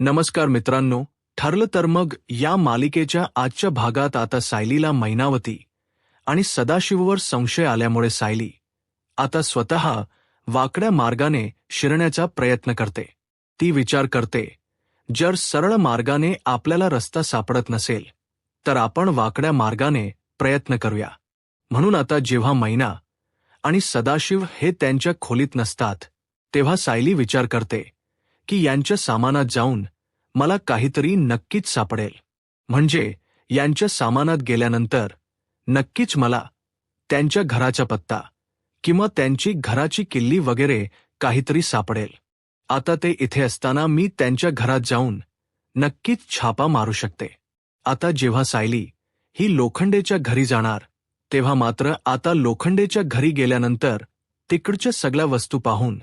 नमस्कार मित्रांनो ठरलं तर मग या मालिकेच्या आजच्या भागात आता सायलीला मैनावती आणि सदाशिववर संशय आल्यामुळे सायली आता स्वतः वाकड्या मार्गाने शिरण्याचा प्रयत्न करते. ती विचार करते जर सरळ मार्गाने आपल्याला रस्ता सापडत नसेल तर आपण वाकड्या मार्गाने प्रयत्न करूया. म्हणून आता जेव्हा मैना आणि सदाशिव हे त्यांच्या खोलीत नसतात तेव्हा सायली विचार करते की यांच्या सामानात जाऊन मला काहीतरी नक्कीच सापडेल. म्हणजे यांच्या सामानात गेल्यानंतर नक्कीच मला त्यांच्या घराचा पत्ता किंवा त्यांची घराची किल्ली वगैरे काहीतरी सापडेल. आता ते इथे असताना मी त्यांच्या घरात जाऊन नक्कीच छापा मारू शकते. आता जेव्हा सायली ही लोखंडेच्या घरी जाणार तेव्हा मात्र आता लोखंडेच्या घरी गेल्यानंतर तिकडच्या सगळ्या वस्तू पाहून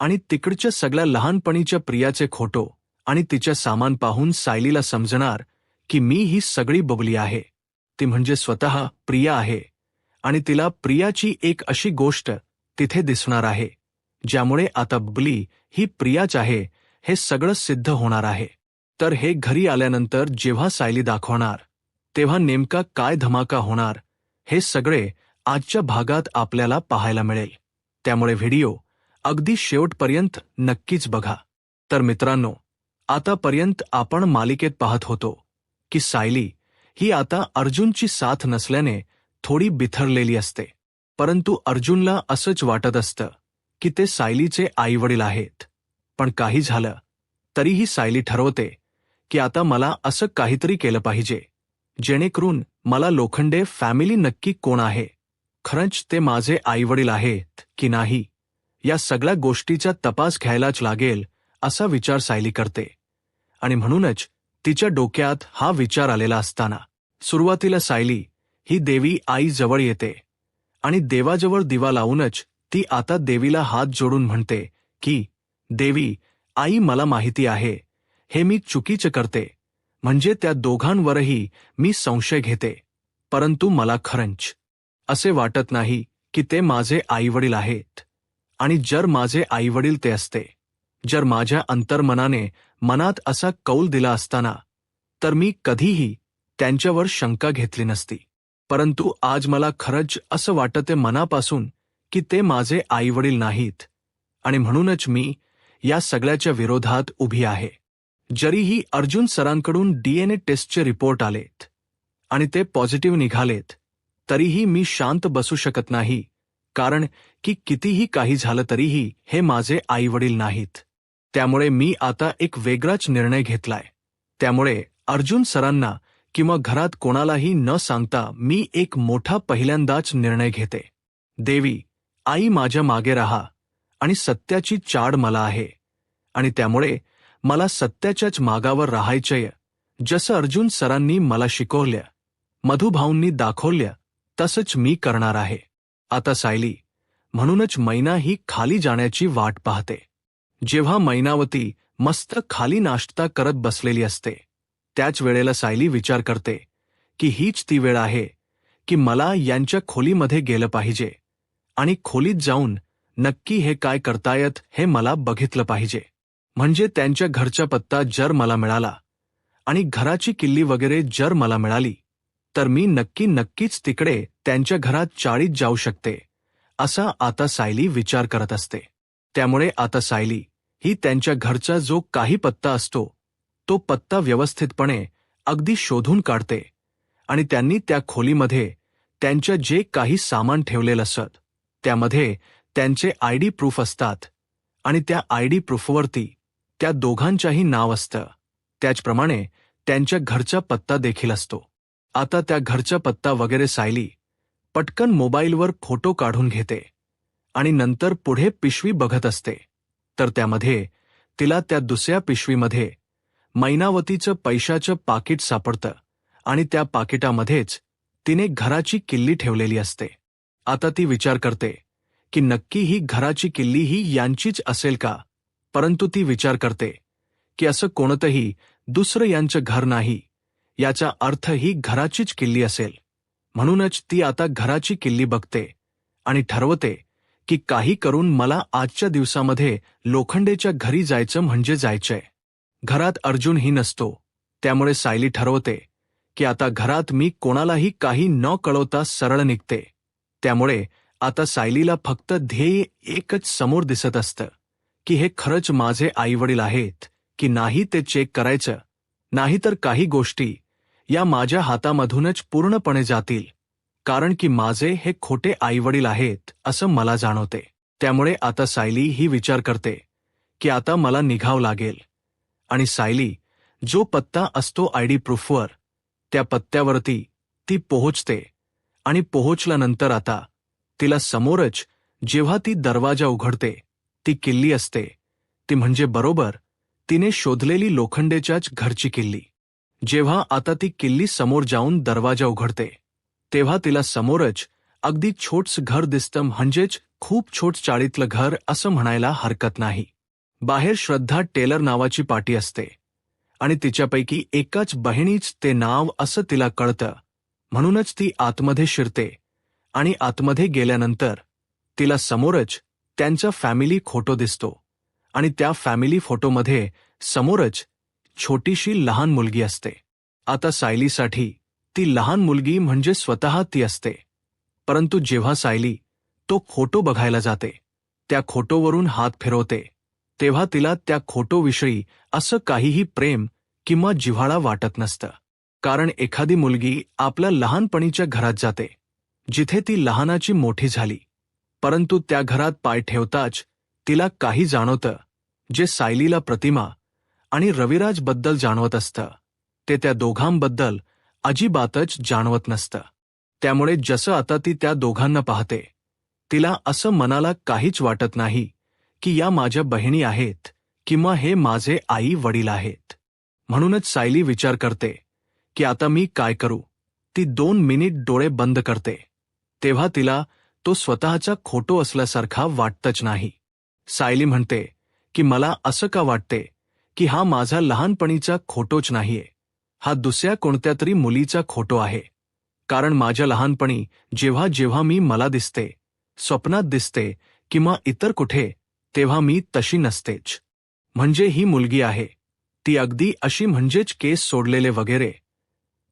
आणि तिकडच्या सगळ्या लहानपणीच्या प्रियाचे खोटो आणि तिच्या सामान पाहून सायलीला समजणार की मी ही सगळी बबली आहे. ती म्हणजे स्वतः प्रिया आहे आणि तिला प्रियाची एक अशी गोष्ट तिथे दिसणार आहे ज्यामुळे आता बबली ही प्रियाच आहे हे सगळं सिद्ध होणार आहे. तर हे घरी आल्यानंतर जेव्हा सायली दाखवणार तेव्हा नेमका काय धमाका होणार हे सगळे आजच्या भागात आपल्याला पाहायला मिळेल. त्यामुळे व्हिडिओ अगदी शेवटपर्यंत नक्कीच बघा. तर मित्रांनो आतापर्यंत आपण मालिकेत पाहत होतो की सायली ही आता अर्जुनची साथ नसल्याने थोडी बिथरलेली असते. परंतु अर्जुनला असंच वाटत असतं की ते सायलीचे आईवडील आहेत. पण काही झालं तरीही सायली ठरवते की आता मला असं काहीतरी केलं पाहिजे जेणेकरून मला लोखंडे फॅमिली नक्की कोण आहे? खरंच ते माझे आईवडील आहेत की नाही? या सगळ्या गोष्टीचा तपास घ्यायलाच लागेल असा विचार सायली करते. आणि म्हणूनच तिच्या डोक्यात हा विचार आलेला असताना सुरुवातीला सायली ही देवी आई जवळ येते. आणि देवाजवळ दिवा लावूनच ती आता देवीला हात जोडून म्हणते की देवी आई मला माहिती आहे. हे मी चुकीचं करते. म्हणजे त्या दोघांवरही मी संशय घेते. परंतु मला खरंच असे वाटत नाही की ते माझे आईवडील आहेत. आणि जर माझे आईवडील ते असते जर माझ्या अंतर्मनाने मनात असा कौल दिला असताना तर मी कधीही त्यांच्यावर शंका घेतली नसती. परंतु आज मला खरंच असं वाटते मनापासून की ते माझे आईवडील नाहीत आणि म्हणूनच मी या सगळ्याच्या विरोधात उभी आहे. जरीही अर्जुन सरांकडून डीएनए टेस्टचे रिपोर्ट आलेत आणि ते पॉझिटिव्ह निघालेत तरीही मी शांत बसू शकत नाही. कारण की कितीही काही झालं तरीही हे माझे आईवडील नाहीत. त्यामुळे मी आता एक वेगळाच निर्णय घेतलाय. त्यामुळे अर्जुन सरांना किंवा घरात कोणालाही न सांगता मी एक मोठा पहिल्यांदाच निर्णय घेते. देवी आई माझ्या मागे राहा आणि सत्याची चाड मला आहे. आणि त्यामुळे मला सत्याच्याच मागावर राहायचंय जसं अर्जुन सरांनी मला शिकवलं मधुभाऊंनी दाखवल्या तसंच मी करणार आहे. आता सायली म्हणूनच मैना ही खाली जाण्याची वाट पाहते. जेव्हा मैनावती मस्त खाली नाश्ता करत बसलेली असते त्याच वेळेला सायली विचार करते की हीच ती वेळ आहे की मला यांच्या खोलीमध्ये गेलं पाहिजे आणि खोलीत जाऊन नक्की हे काय करतायत हे मला बघितलं पाहिजे. म्हणजे त्यांच्या घरचा पत्ता जर मला मिळाला आणि घराची किल्ली वगैरे जर मला मिळाली तर मी नक्की नक्कीच तिकडे त्यांच्या घरात चाळीत जाऊ शकते असा आता सायली विचार करत असते. त्यामुळे आता सायली ही त्यांच्या घरचा जो काही पत्ता असतो तो पत्ता व्यवस्थितपणे अगदी शोधून काढते आणि त्यांनी त्या खोलीमध्ये त्यांच्या जे काही सामान ठेवलेलं असत त्यामध्ये त्यांचे आय डी प्रूफ असतात आणि त्या आय डी प्रूफवरती त्या दोघांच्याही नाव असतं. त्याचप्रमाणे त्यांच्या घरचा पत्ता देखील असतो. आता त्या घरचा पत्ता वगैरे सायली. पटकन मोबाईलवर फोटो काढून घेते. आणि नंतर पुढे पिशवी बघत असते. तर त्यामध्ये तिला त्या दुसऱ्या पिशवीमध्ये मैनावतीचं पैशाचं पाकिट सापडतं. आणि त्या पाकिटामध्येच तिने घराची किल्ली ठेवलेली असते. आता ती विचार करते की नक्की ही घराची किल्ली ही यांचीच असेल का? परंतु ती विचार करते की असं कोणतंही दुसरं यांचं घर नाही. याचा अर्थ ही घराचीच किल्ली असेल. म्हणूनच ती आता घराची किल्ली बघते आणि ठरवते की काही करून मला आजच्या दिवसामध्ये लोखंडेच्या घरी जायचं म्हणजे जायचंय. घरात अर्जुनही नसतो. त्यामुळे सायली ठरवते की आता घरात मी कोणालाही काही न कळवता सरळ निघते. त्यामुळे आता सायलीला फक्त ध्येय एकच समोर दिसत असतं की हे खरंच माझे आईवडील आहेत की नाही ते चेक करायचं. नाहीतर काही गोष्टी या माझ्या हातामधूनच पूर्णपणे जातील. कारण की माझे हे खोटे आईवडील आहेत असं मला जाणवते. त्यामुळे आता सायली ही विचार करते की आता मला निघावं लागेल. आणि सायली जो पत्ता असतो आयडी प्रूफवर त्या पत्त्यावरती ती पोहोचते. आणि पोहोचल्यानंतर आता तिला समोरच जेव्हा ती दरवाजा उघडते ती किल्ली असते. ती म्हणजे बरोबर तिने शोधलेली लोखंडेच्याच घरची किल्ली. जेव्हा आता ती किल्ली समोर जाऊन दरवाजा उघडते तेव्हा तिला समोरच अगदी छोटस घर दिसतं म्हणजेच खूप छोट चाळीतलं घर असं म्हणायला हरकत नाही. बाहेर श्रद्धा टेलर नावाची पाटी असते आणि तिच्यापैकी एकाच बहिणीच ते नाव असं तिला कळतं. म्हणूनच ती आतमध्ये शिरते आणि आतमध्ये गेल्यानंतर तिला समोरच त्यांचा फॅमिली खोटो दिसतो. आणि त्या फॅमिली फोटोमध्ये समोरच छोटीशी लहान मुलगी असते. आता सायलीसाठी ती लहान मुलगी म्हणजे स्वतः ती असते. परंतु जेव्हा सायली तो खोटो बघायला जाते त्या खोटोवरून हात फिरवते तेव्हा तिला त्या खोटोविषयी असं काहीही प्रेम किंवा जिव्हाळा वाटत नसतं. कारण एखादी मुलगी आपल्या लहानपणीच्या घरात जाते जिथे ती लहानाची मोठी झाली. परंतु त्या घरात पाय ठेवताच तिला काही जाणवतं जे सायलीला प्रतिमा आणि रविराजबद्दल जाणवत असतं. ते त्या दोघांबद्दल अजिबातच जाणवत नसतं. त्यामुळे जसं आता ती त्या दोघांना पाहते तिला असं मनाला काहीच वाटत नाही की या माझ्या बहिणी आहेत किंवा हे माझे आई वडील आहेत. म्हणूनच सायली विचार करते की आता मी काय करू? ती दोन मिनिट डोळे बंद करते तेव्हा तिला तो स्वतःचा खोटो असल्यासारखा वाटतच नाही. सायली म्हणते की मला असं का वाटते की हा माझा लहानपणीचा खोटोच नाहीये. हा दुसऱ्या कोणत्या तरी मुलीचा खोटो आहे. कारण माझ्या लहानपणी जेव्हा जेव्हा मी मला दिसते स्वप्नात दिसते किंवा इतर कुठे तेव्हा मी तशी नसतेच. म्हणजे ही मुलगी आहे. ती अगदी अशी म्हणजेच केस सोडलेले वगैरे.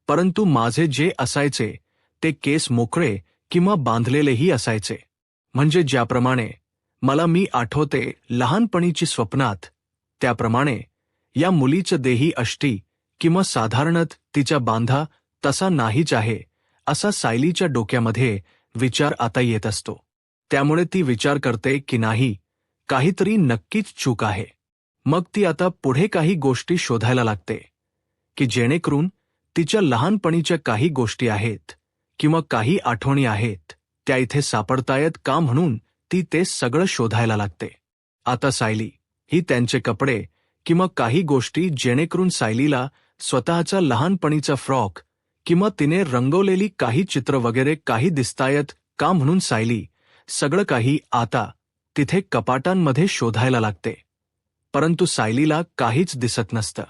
परंतु माझे जे असायचे ते केस मोकळे किंवा बांधलेलेही असायचे. म्हणजे ज्याप्रमाणे मला मी आठवते लहानपणीची स्वप्नात. त्याप्रमाणे या मुलीचं देही अष्टी किंवा साधारणत तिच्या बांधा तसा नाहीच आहे असा सायलीच्या डोक्यामध्ये विचार आता येत असतो. त्यामुळे ती विचार करते की नाही काहीतरी नक्कीच चूक आहे. मग ती आता पुढे काही गोष्टी शोधायला लागते की जेणेकरून तिच्या लहानपणीच्या काही गोष्टी आहेत किंवा काही आठवणी आहेत त्या इथे सापडतायत का म्हणून ती ते सगळं शोधायला लागते. आता सायली ही त्यांचे कपडे किंवा काही गोष्टी जेणेकरून सायलीला स्वतःचा लहानपणीचा फ्रॉक किंवा तिने रंगवलेली काही चित्र वगैरे काही दिसतायत का म्हणून सायली सगळं काही आता तिथे कपाटांमध्ये शोधायला लागते. परंतु सायलीला काहीच दिसत नसतं.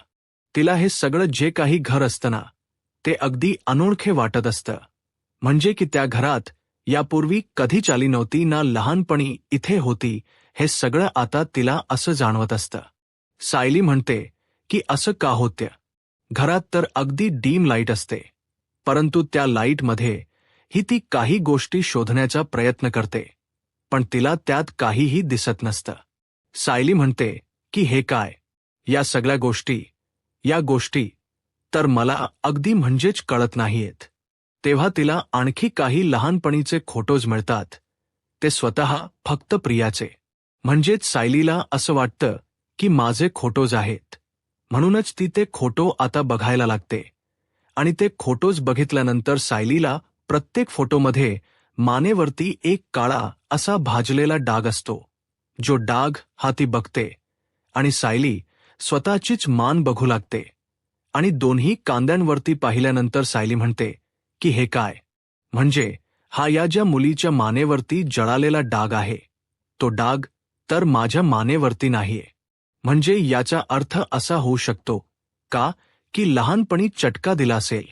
तिला हे सगळं जे काही घर असतं ना ते अगदी अनोळखे वाटत असतं. म्हणजे की त्या घरात यापूर्वी कधी चाली नव्हती ना लहानपणी इथे होती हे सगळं आता तिला असं जाणवत असतं. सायली म्हणते की असं का होत्य? घरात तर अगदी डीम लाइट असते परंतु त्या लाईटमध्ये ही ती काही गोष्टी शोधण्याचा प्रयत्न करते पण तिला त्यात काहीही दिसत नसतं. सायली म्हणते की हे काय? या सगळ्या गोष्टी या गोष्टी तर मला अगदी म्हणजेच कळत नाहीयेत. तेव्हा तिला आणखी काही लहानपणीचे खोटोज मिळतात. ते स्वतः फक्त प्रियाचे. म्हणजेच सायलीला असं वाटतं की माझे खोटोज आहेत. म्हणूनच ती ते खोटो आता बघायला लागते. आणि ते खोटोज बघितल्यानंतर सायलीला प्रत्येक फोटोमध्ये मानेवरती एक काळा असा भाजलेला डाग असतो. जो डाग हा ती बघते. आणि सायली स्वतःचीच मान बघू लागते. आणि दोन्ही कांद्यांवरती पाहिल्यानंतर सायली म्हणते की हे काय? म्हणजे हा या ज्या मुलीच्या मानेवरती जळालेला डाग आहे तो डाग तर माझ्या मानेवरती नाहीये. म्हणजे याचा अर्थ असा होऊ शकतो का की लहानपणी चटका दिला असेल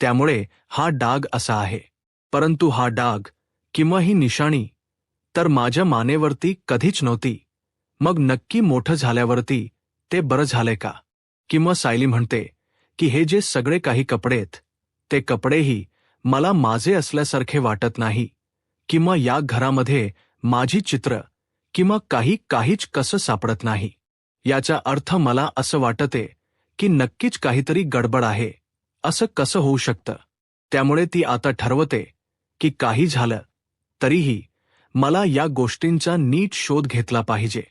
त्यामुळे हा डाग असा आहे. परंतु हा डाग किंवा ही निशाणी तर माझ्या मानेवरती कधीच नव्हती. मग नक्की मोठं झाल्यावरती ते बरं झालंय का? किंवा सायली म्हणते की हे जे सगळे काही कपडेत ते कपडेही मला माझे असल्यासारखे वाटत नाही किंवा या घरामध्ये माझी चित्र किंवा काही काहीच कसं सापडत नाही. याचा अर्थ मला असं वाटते की नक्कीच काहीतरी गडबड आहे असं कसं होऊ शकतं. त्यामुळे ती आता ठरवते की काही झालं तरीही मला या गोष्टींचा नीट शोध घेतला पाहिजे.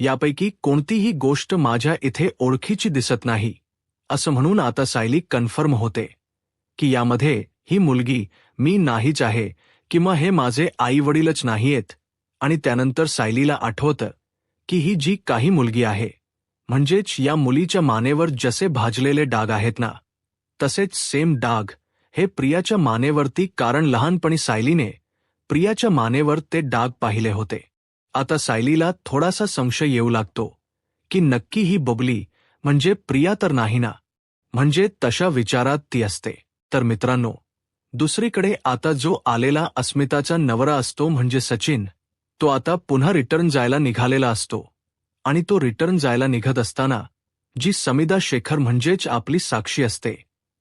यापैकी कोणतीही गोष्ट माझ्या इथे ओळखीची दिसत नाही असं म्हणून आता सायली कन्फर्म होते. की यामध्ये ही मुलगी मी नाहीच आहे किंवा हे माझे आई वडीलच नाहीयेत. आणि त्यानंतर सायलीला आठवतं की ही जी काही मुलगी आहे म्हणजेच या मुलीच्या मानेवर जसे भाजलेले डाग आहेत ना तसेच सेम डाग हे प्रियाच्या मानेवरती कारण लहानपणी सायलीने प्रियाच्या मानेवर ते डाग पाहिले होते. आता सायलीला थोडासा संशय येऊ लागतो की नक्की ही बबली म्हणजे प्रिया तर नाही ना म्हणजे तशा विचारात ती असते. तर मित्रांनो दुसरीकडे आता जो आलेला अस्मिताचा नवरा असतो म्हणजे सचिन तो आता पुन्हा रिटर्न जायला निघालेला असतो. आणि तो रिटर्न जायला निघत असताना जी समिदा शेखर म्हणजेच आपली साक्षी असते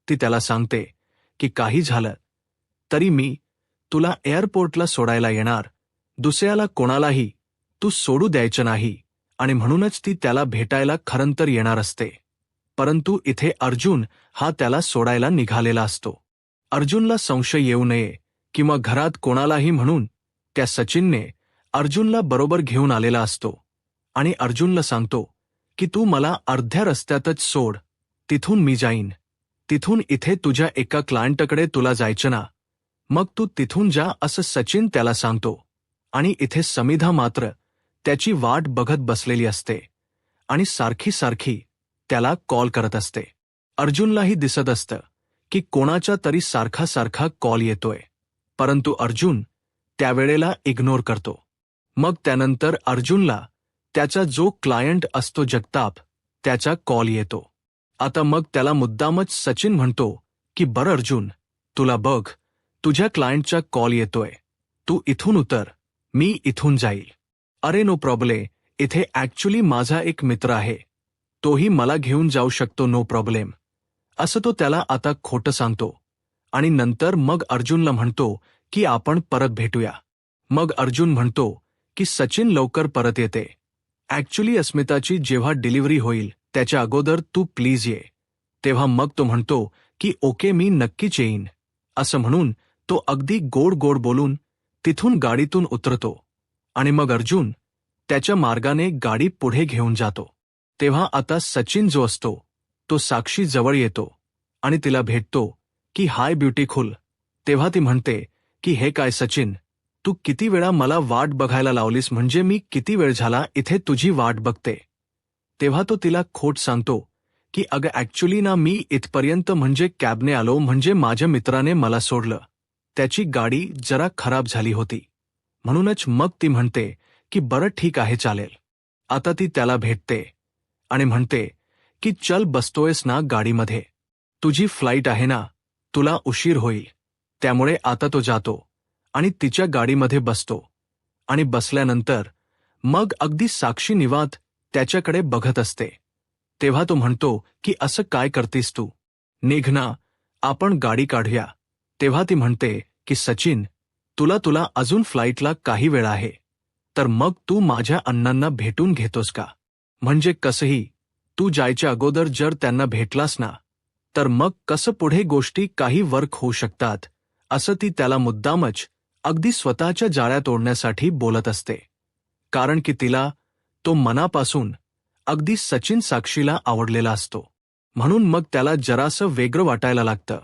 ती त्याला सांगते की काही झालं तरी मी तुला एअरपोर्टला सोडायला येणार दुसऱ्याला कोणालाही तू सोडू द्यायचं नाही आणि म्हणूनच ती त्याला भेटायला खरंतर येणार असते. परंतु इथे अर्जुन हा त्याला सोडायला निघालेला असतो. अर्जुनला संशय येऊ नये किंवा घरात कोणालाही म्हणून त्या सचिनने अर्जुनला बरोबर घेऊन आलेला असतो आणि अर्जुनला सांगतो की तू मला अर्ध्या रस्त्यातच सोड तिथून मी जाईन. तिथून इथे तुझ्या एका क्लायंटकडे तुला जायचं ना. मग तू तिथून जा असं सचिन त्याला सांगतो आणि इथे समिधा मात्र त्याची वाट बघत बसलेली असते आणि सारखी सारखी त्याला कॉल करत असते. अर्जुनलाही दिसत असतं की कोणाच्या तरी सारखा सारखा कॉल येतोय. परंतु अर्जुन त्यावेळेला इग्नोर करतो. मग त्यानंतर अर्जुनला त्याचा जो क्लायंट असतो जगताप त्याचा कॉल येतो. आता मग त्याला मुद्दामच सचिन म्हणतो की बरं अर्जुन तुला बघ तुझ्या क्लायंटचा कॉल येतोय. तू इथून उतर मी इथून जाईल. अरे नो प्रॉब्ले इथे ॲक्च्युली माझा एक मित्र आहे. तोही मला घेऊन जाऊ शकतो नो प्रॉब्लेम असं तो त्याला आता खोटं सांगतो. आणि नंतर मग अर्जुनला म्हणतो की आपण परत भेटूया. मग अर्जुन म्हणतो की सचिन लवकर परत येते. ॲक्च्युली अस्मिताची जेव्हा डिलिव्हरी होईल त्याच्या अगोदर तू प्लीज ये. तेव्हा मग तो म्हणतो की ओके मी नक्कीच येईन. असं म्हणून तो अगदी गोड गोड बोलून तिथून गाडीतून उतरतो. आणि मग अर्जुन त्याच्या मार्गाने गाडी पुढे घेऊन जातो. तेव्हा आता सचिन जो असतो तो साक्षी जवळ येतो आणि तिला भेटतो की हाय ब्युटीफुल. तेव्हा ती म्हणते की हे काय सचिन तू किती वेळा मला वाट बघायला लावलीस म्हणजे मी किती वेळ झाला इथे तुझी वाट बघते? तेव्हा तो तिला खोट सांगतो की अगं ॲक्च्युली ना मी इथपर्यंत म्हणजे कॅबने आलो म्हणजे माझ्या मित्राने मला सोडलं. त्याची गाडी जरा खराब झाली होती. म्हणूनच मग ती म्हणते की बरं ठीक आहे चालेल. आता ती त्याला भेटते. आणि म्हणते की चल बसतोयस ना गाडीमध्ये. तुझी फ्लाईट आहे ना तुला उशीर होईल. त्यामुळे आता तो जातो आणि तिच्या गाडीमध्ये बसतो. आणि बसल्यानंतर मग अगदी साक्षी निवात त्याच्याकडे बघत असते. तेव्हा तो म्हणतो की असं काय करतीस तू? निघ ना आपण गाडी काढूया. तेव्हा ती म्हणते की सचिन तुला तुला अजून फ्लाईटला काही वेळ आहे. तर मग तू माझ्या अण्णांना भेटून घेतोस का? म्हणजे कसंही तू जायच्या अगोदर जर त्यांना भेटलास ना तर मग कसं पुढे गोष्टी काही वर्क होऊ शकतात असं ती त्याला मुद्दामच अगदी स्वतःच्या जाळ्यात ओढण्यासाठी बोलत असते. कारण की तिला तो मनापासून अगदी सचिन साक्षीला आवडलेला असतो. म्हणून मग त्याला जरासं वेगळं वाटायला लागतं.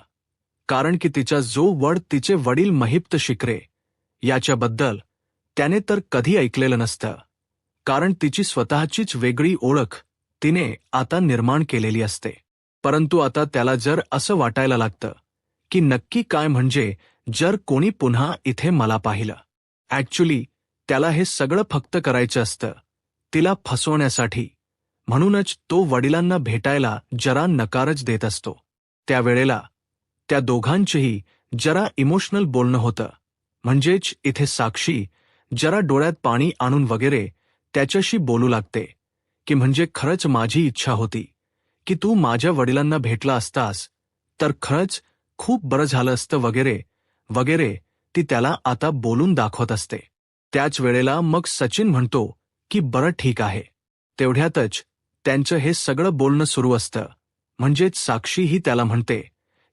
कारण की तिचा जो वड तिचे वडील महिप्त शिकरे याच्याबद्दल त्याने तर कधी ऐकलेलं नसतं. कारण तिची स्वतःचीच वेगळी ओळख तिने आता निर्माण केलेली असते. परंतु आता त्याला जर असं वाटायला लागतं की नक्की काय म्हणजे जर कोणी पुन्हा इथे मला पाहिलं. ॲक्च्युली त्याला हे सगळं फक्त करायचं असतं तिला फसवण्यासाठी. म्हणूनच तो वडिलांना भेटायला जरा नकारच देत असतो. त्यावेळेला त्या दोघांचेही जरा इमोशनल बोलणं होतं. म्हणजेच इथे साक्षी जरा डोळ्यात पाणी आणून वगैरे त्याच्याशी बोलू लागते की म्हणजे खरंच माझी इच्छा होती की तू माझ्या वडिलांना भेटला असतास तर खरंच खूप बरं झालं असतं वगैरे वगैरे ती त्याला आता बोलून दाखवत असते. त्याच वेळेला मग सचिन म्हणतो की बरं ठीक आहे. तेवढ्यातच त्यांचं हे सगळं बोलणं सुरू असतं. म्हणजेच साक्षी ही त्याला म्हणते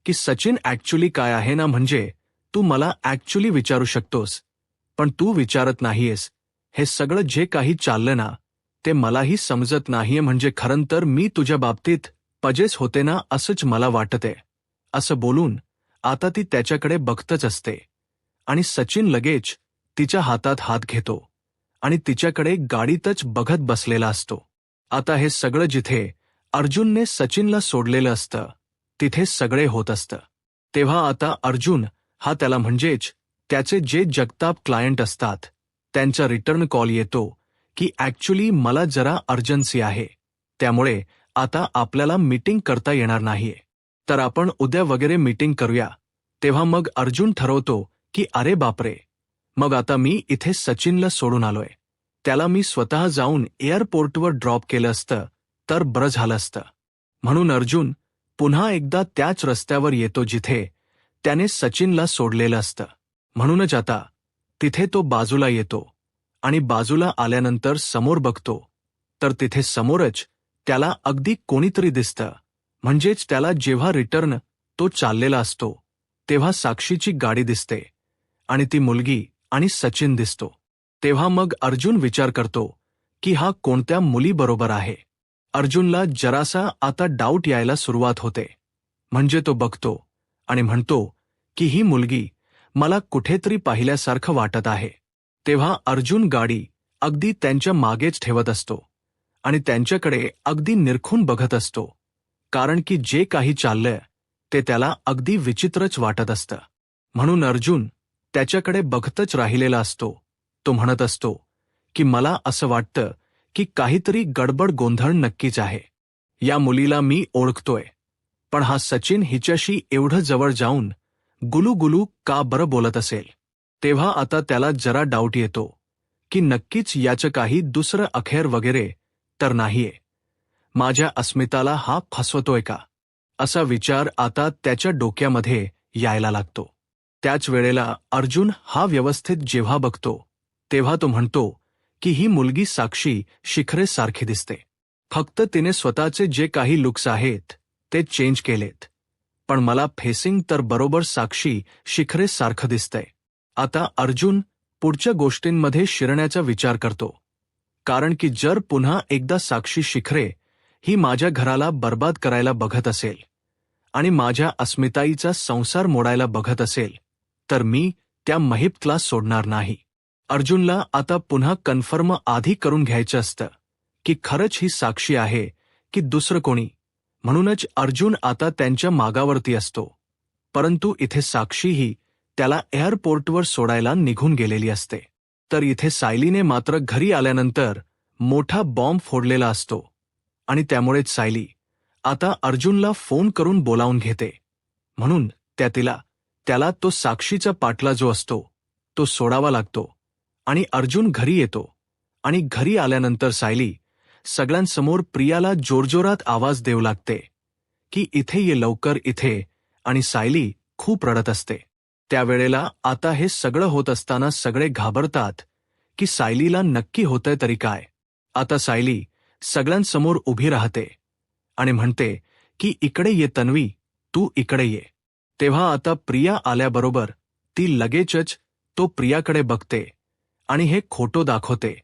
की सचिन ऍक्च्युली काय आहे ना म्हणजे तू मला ऍक्च्युली विचारू शकतोस पण तू विचारत नाहीयेस हे सगळं जे काही चाललं ना ते मलाही समजत नाहीये म्हणजे खरं तर मी तुझ्या बाबतीत पजेस होते ना असंच मला वाटते असं बोलून आता ती त्याच्याकडे बघतच असते. आणि सचिन लगेच तिच्या हातात हात घेतो आणि तिच्याकडे गाडीतच बघत बसलेला असतो. आता हे सगळं जिथे अर्जुनने सचिनला सोडलेलं असतं तिथे सगळे होत असतं. तेव्हा आता अर्जुन हा त्याला म्हणजेच त्याचे जे जगताप क्लायंट असतात त्यांचा रिटर्न कॉल येतो की ॲक्च्युली मला जरा अर्जन्सी आहे. त्यामुळे आता आपल्याला मीटिंग करता येणार नाहीये. तर आपण उद्या वगैरे मीटिंग करूया. तेव्हा मग अर्जुन ठरवतो की अरे बापरे. मग आता मी इथे सचिनला सोडून आलोय. त्याला मी स्वतः जाऊन एअरपोर्टवर ड्रॉप केलं असतं तर बरं झालं असतं. म्हणून अर्जुन पुन्हा एकदा त्याच रस्त्यावर येतो जिथे त्याने सचिनला सोडलेलं असतं. म्हणूनच आता तिथे तो बाजूला येतो आणि बाजूला आल्यानंतर समोर बघतो. तर तिथे समोरच त्याला अगदी कोणीतरी दिसतं. म्हणजेच त्याला जेव्हा रिटर्न तो चाललेला असतो तेव्हा साक्षीची गाडी दिसते आणि ती मुलगी आणि सचिन दिसतो. तेव्हा मग अर्जुन विचार करतो की हा कोणत्या मुलीबरोबर आहे. अर्जुनला जरासा आता डाऊट यायला सुरुवात होते. म्हणजे तो बघतो आणि म्हणतो की ही मुलगी मला कुठेतरी पाहिल्यासारखं वाटत आहे. तेव्हा अर्जुन गाडी अगदी त्यांच्या मागेच ठेवत असतो आणि त्यांच्याकडे अगदी निरखून बघत असतो. कारण की जे काही चाललंय ते त्याला अगदी विचित्रच वाटत असतं. म्हणून अर्जुन त्याच्याकडे बघतच राहिलेला असतो. तो म्हणत असतो की मला असं वाटतं की काहीतरी गडबड गोंधळ नक्कीच आहे. या मुलीला मी ओळखतोय. पण हा सचिन हिच्याशी एवढं जवळ जाऊन गुलू गुलू का बरं बोलत असेल? तेव्हा आता त्याला जरा डाऊट येतो की नक्कीच याचं काही दुसरं अखेर वगैरे तर नाहीये. माझ्या अस्मिताला हा फसवतोय का? असा विचार आता त्याच्या डोक्यामध्ये यायला लागतो. त्याच वेळेला अर्जुन हा व्यवस्थित जेव्हा बघतो तेव्हा तो म्हणतो की ही मुलगी साक्षी शिखरे सारखी दिसते. फक्त तिने स्वतःचे जे काही लुक्स आहेत ते चेंज केलेत. पण मला फेसिंग तर बरोबर साक्षी शिखरे सारखं दिसतंय. आता अर्जुन पुढच्या गोष्टींमध्ये शिरण्याचा विचार करतो. कारण की जर पुन्हा एकदा साक्षी शिखरे ही माझ्या घराला बर्बाद करायला बघत असेल आणि माझ्या अस्मिताईचा संसार मोडायला बघत असेल तर मी त्या महिप्तला सोडणार नाही. अर्जुनला आता पुन्हा कन्फर्म आधी करून घ्यायचं असतं की खरंच ही साक्षी आहे की दुसरं कोणी? म्हणूनच अर्जुन आता त्यांच्या मागावरती असतो. परंतु इथे साक्षीही त्याला एअरपोर्टवर सोडायला निघून गेलेली असते. तर इथे सायलीने मात्र घरी आल्यानंतर मोठा बॉम्ब फोडलेला असतो. आणि त्यामुळेच सायली आता अर्जुनला फोन करून बोलावून घेते. म्हणून त्या तिला त्याला तो साक्षीचा पाटला जो असतो तो सोडावा लागतो. आणि अर्जुन घरी येतो. आणि घरी आल्यानंतर सायली सगळ्यांसमोर प्रियाला जोरजोरात आवाज देऊ लागते की इथे ये लवकर इथे आणि सायली खूप रडत असते. त्यावेळेला आता हे सगळं होत असताना सगळे घाबरतात की सायलीला नक्की होतंय तरी काय. आता सायली सगळ्यांसमोर उभी राहते आणि म्हणते की इकडे ये तन्वी तू इकडे ये. तेव्हा आता प्रिया आल्याबरोबर ती लगेचच तो प्रियाकडे बघते आणि हे खोटो दाखवते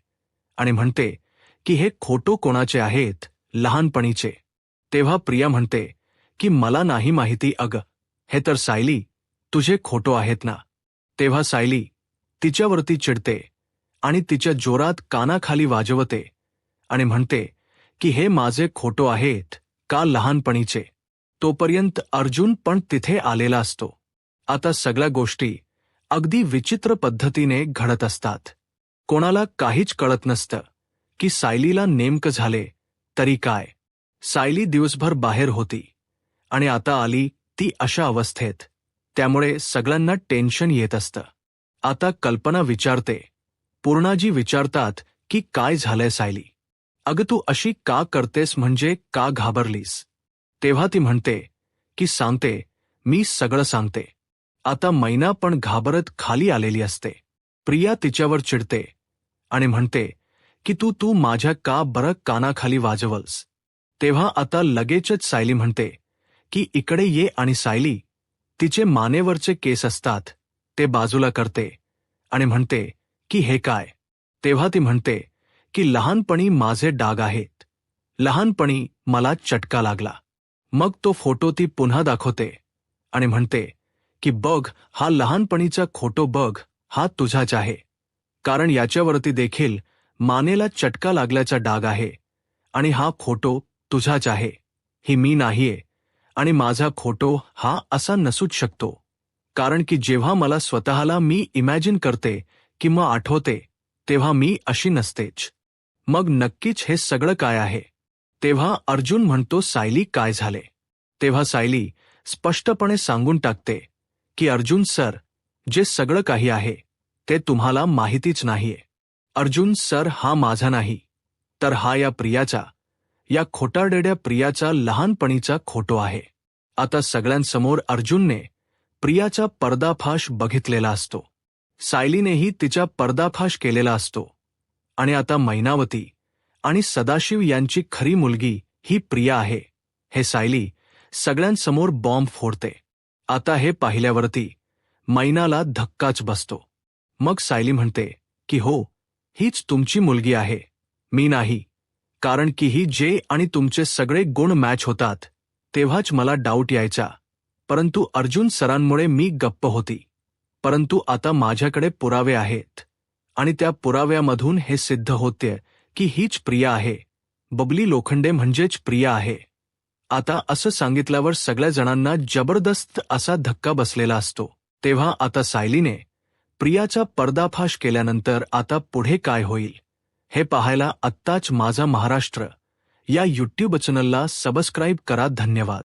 आणि म्हणते की हे खोटो कोणाचे आहेत लहानपणीचे. तेव्हा प्रिया म्हणते की मला नाही माहिती अग. हे तर सायली तुझे खोटो आहेत ना. तेव्हा सायली तिच्यावरती चिडते आणि तिच्या जोरात कानाखाली वाजवते आणि म्हणते की हे माझे खोटो आहेत का लहानपणीचे. तोपर्यंत अर्जुन पण तिथे आलेला असतो. आता सगळ्या गोष्टी अगदी विचित्र पद्धतीने घडत असतात. कोणाला काहीच कळत नसतं. की सायलीला नेमकं झाले तरी काय? सायली दिवसभर बाहेर होती आणि आता आली ती अशा अवस्थेत त्यामुळे सगळ्यांना टेन्शन येत असतं. आता कल्पना विचारते पूर्णाजी विचारतात की काय झालंय सायली? अगं तू अशी का करतेस म्हणजे का घाबरलीस? तेव्हा ती म्हणते की सांगते मी सगळं सांगते. आता मैना पण घाबरत खाली आलेली असते. प्रिया तिच्यावर चिडते आणि म्हणते की तू तू माझ्या का बरं कानाखाली वाजवलस? तेव्हा आता लगेचच सायली म्हणते की इकडे ये आणि सायली तिचे मानेवरचे केस असतात ते बाजूला करते. आणि म्हणते की हे काय? तेव्हा ती म्हणते की लहानपणी माझे डाग आहेत. लहानपणी मला चटका लागला. मग तो फोटो ती पुन्हा दाखवते. आणि म्हणते की बघ हा लहानपणीचा खोटो बघ हा तुझाच आहे. कारण याच्यावरती देखील मानेला चटका लागल्याचा डाग आहे आणि हा खोटो तुझाच आहे. ही मी नाहीये आणि माझा खोटो हा असा नसूच शकतो. कारण की जेव्हा मला स्वतःला मी इमॅजिन करते किंवा आठवते तेव्हा मी अशी नसतेच. मग नक्कीच हे सगळं काय आहे? तेव्हा अर्जुन म्हणतो सायली काय झाले? तेव्हा सायली स्पष्टपणे सांगून टाकते की अर्जुन सर जे सगळं काही आहे ते तुम्हाला माहितीच नाहीये. अर्जुन सर हा माझा नाही. तर हा या प्रियाचा या खोटारडेड्या प्रियाचा लहानपणीचा खोटो आहे. आता सगळ्यांसमोर अर्जुनने प्रियाचा पर्दाफाश बघितलेला असतो. सायलीनेही तिचा पर्दाफाश केलेला असतो. आणि आता मैनावती आणि सदाशिव यांची खरी मुलगी ही प्रिया आहे. हे सायली सगळ्यांसमोर बॉम्ब फोडते. आता हे पाहिल्यावरती मैनाला धक्काच बसतो. मग सायली म्हणते की हो हीच तुमची मुलगी आहे. मी नाही. कारण की ही जे आणि तुमचे सगळे गुण मॅच होतात. तेव्हाच मला डाऊट यायचा. परंतु अर्जुन सरांमुळे मी गप्प होती. परंतु आता माझ्याकडे पुरावे आहेत. आणि त्या पुराव्यामधून हे सिद्ध होते की हीच प्रिया आहे. बबली लोखंडे म्हणजेच प्रिया आहे. आता असं सांगितल्यावर सगळ्या जणांना जबरदस्त असा धक्का बसलेला असतो. तेव्हा आता सायलीने प्रियाचा पर्दाफाश केल्यानंतर आता पुढे काय होईल? हे पाहायला आत्ताच माझा महाराष्ट्र. या यूट्यूब चॅनलला सबस्क्राईब करा. धन्यवाद.